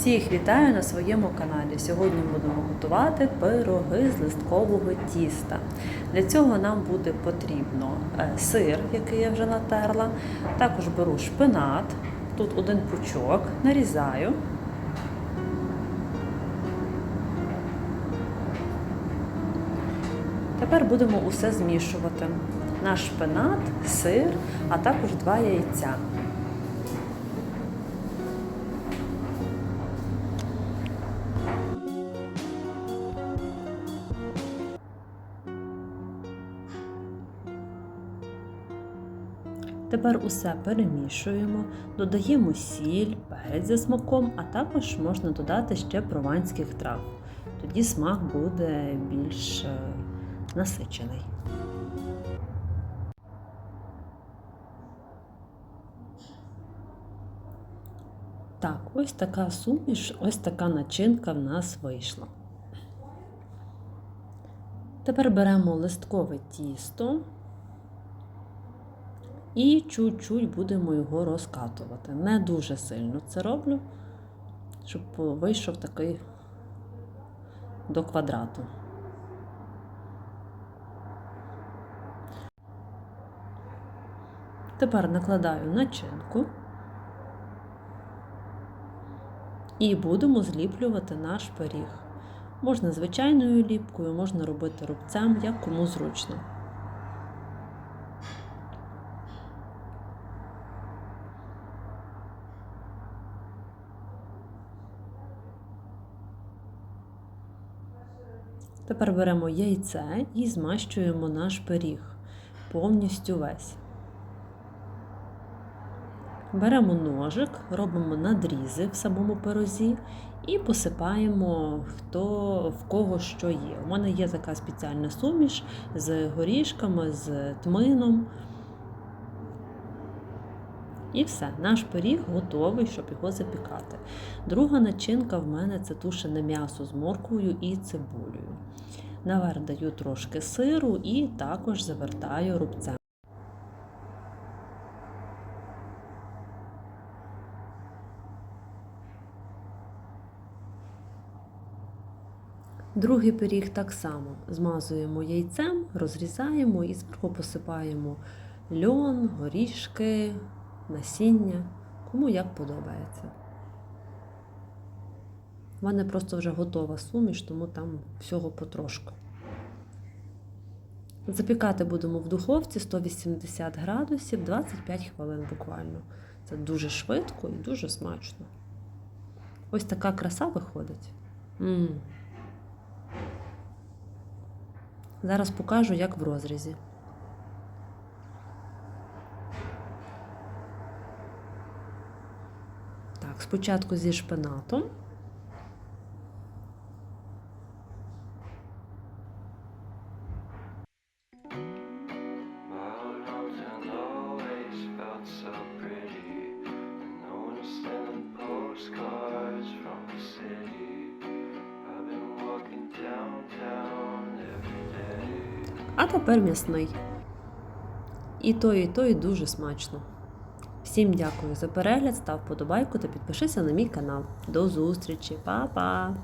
Всіх вітаю на своєму каналі. Сьогодні будемо готувати пироги з листкового тіста. Для цього нам буде потрібно е, сир, який я вже натерла. Також беру шпинат, тут один пучок, нарізаю. Тепер будемо усе змішувати. Наш шпинат, сир, а також два яйця. Тепер усе перемішуємо, додаємо сіль, перець за смаком, а також можна додати ще прованських трав. Тоді смак буде більш е, насичений. Так, ось така суміш, ось така начинка в нас вийшла. Тепер беремо листкове тісто і чуть-чуть будемо його розкатувати. Не дуже сильно це роблю, щоб вийшов такий до квадрату. Тепер накладаю начинку і будемо зліплювати наш пиріг. Можна звичайною ліпкою, можна робити рубцем, як кому зручно. Тепер беремо яйце і змащуємо наш пиріг повністю весь. Беремо ножик, робимо надрізи в самому пирозі і посипаємо хто в кого що є. У мене є така спеціальна суміш з горішками, з тмином. І все, наш пиріг готовий, щоб його запікати. Друга начинка в мене це тушене м'ясо з морквою і цибулею. Наверх даю трошки сиру і також завертаю рубцем. Другий пиріг так само змазуємо яйцем, розрізаємо і зверху посипаємо льон, горішки, насіння, кому як подобається. У мене просто вже готова суміш, тому там всього потрошку. Запікати будемо в духовці 180 градусів 25 хвилин буквально. Це дуже швидко і дуже смачно. Ось така краса виходить. М-м. Зараз покажу, як в розрізі. Walking downtown every day. А тепер м'ясний. І той, і той дуже смачно. Всім дякую за перегляд, став подобайку та підпишися на мій канал. До зустрічі, Па-па!